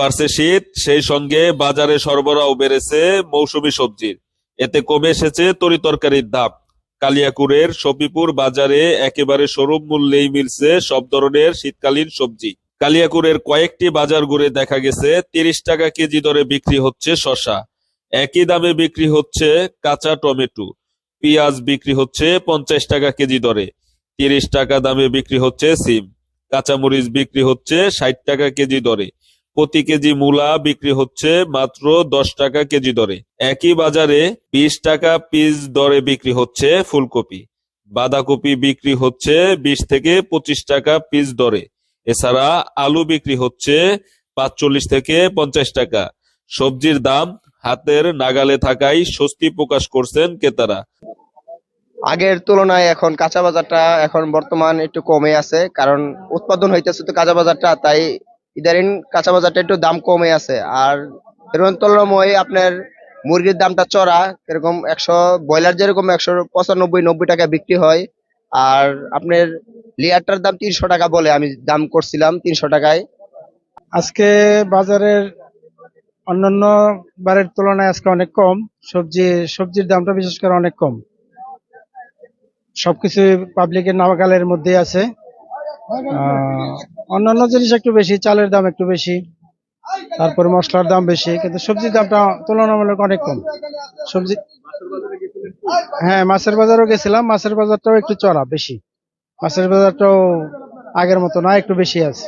বাড়ছে শীত, সেই সঙ্গে বাজারে সরবরাহ বেড়েছে মৌসুমী সবজির। এতে কমে এসেছে তরিতরকারির দাম। কালিয়াকুরের সফিপুর বাজারে একেবারে সরব মূল্যেই মিলছে সব ধরনের শীতকালীন সবজি। কালিয়াকুরের কয়েকটি বাজার ঘুরে দেখা গেছে, তিরিশ টাকা কেজি দরে বিক্রি হচ্ছে শশা একই দামে বিক্রি হচ্ছে কাঁচা টমেটো। পেঁয়াজ বিক্রি হচ্ছে পঞ্চাশ টাকা কেজি দরে। তিরিশ টাকা দামে বিক্রি হচ্ছে সিম। কাঁচামরিচ বিক্রি হচ্ছে ষাট টাকা কেজি দরে। প্রতি কেজি মূলা বিক্রি হচ্ছে মাত্র দশ টাকা কেজি দরে। একই বাজারে বিশ টাকা পিস দরে বিক্রি হচ্ছে ফুলকপি। বাঁধাকপি বিক্রি হচ্ছে বিশ থেকে পঁচিশ টাকা পিস দরে। এছাড়া আলু বিক্রি হচ্ছে পাঁচচল্লিশ থেকে পঞ্চাশ টাকা। সবজির দাম হাতের নাগালে থাকায় স্বস্তি প্রকাশ করছেন ক্রেতারা। আগের তুলনায় এখন কাঁচা বাজারটা এখন বর্তমান একটু কমে আছে, কারণ উৎপাদন হইতেছে তো কাঁচা বাজারটা, তাই ইদারিং কাঁচা বাজারটা একটু দাম কমে আছে। আর এরকম তুলনাময় আপনার মুরগির দামটা চড়া, এরকম একশো, ব্রয়লার যেরকম একশো পঁচানব্বই, নব্বই টাকা বিক্রি হয়। আর আপনার লিয়ারটার দাম তিনশো টাকা বলে আমি দাম করছিলাম তিনশো টাকায়। আজকে বাজারের অন্যান্য বারের তুলনায় আজকে অনেক কম। সবজি, সবজির দামটা বিশেষ করে অনেক কম। সবকিছু পাবলিকের নাগালের মধ্যে আছে। অন্যান্য জিনিস একটু বেশি, চালের দাম একটু বেশি, তারপর মশলার দাম বেশি, কিন্তু সবজির দামটা তুলনামূলক অনেক কম। সবজি হ্যাঁ মাছের বাজারও গেছিলাম, মাছের বাজারটাও একটু চড়া, বেশি। মাছের বাজারটাও আগের মতো না, একটু বেশি আছে।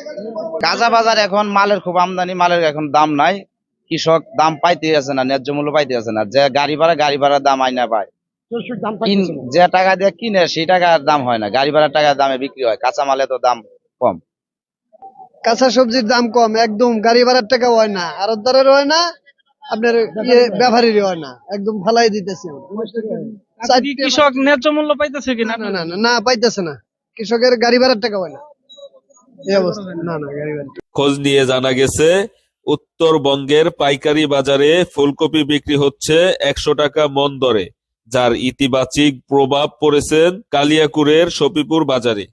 কাঁচা বাজার এখন মালের খুব আমদানি, মালের এখন দাম নাই। কৃষক দাম পাইতে আছে না, ন্যায্য মূল্য পাইতে আছে না। যে গাড়ি ভাড়া, গাড়ি ভাড়ার দাম আইনা পায়। যে টাকা দিয়ে কিনে সেই টাকার দাম হয় না। গাড়ি ভাড়ার টাকার দামে বিক্রি হয়। কাঁচা মালে তো দাম কম। কাঁচা সবজির দাম কম একদম গাড়ি ভাড়ার টাকা হয় না। আরতদারের হয় না আপনার ইয়ে ব্যাপারীর হয় না। একদম ফালাই দিতেছে কৃষক ন্যায্য মূল্য পাইতেছে কিনা না না না না পাইতেছে না। কৃষকের গাড়ি ভাড়ার টাকা হয় না। এই অবস্থা। না না গাড়ি ভাড়া খোঁজ নিয়ে জানা গেছে উত্তরবঙ্গের পাইকারি বাজারে ফুলকপি বিক্রি হচ্ছে একশো টাকা মন দরে। যার ইতিবাচক প্রভাব পড়েছেন কালিয়াকুরের সফিপুর বাজারে।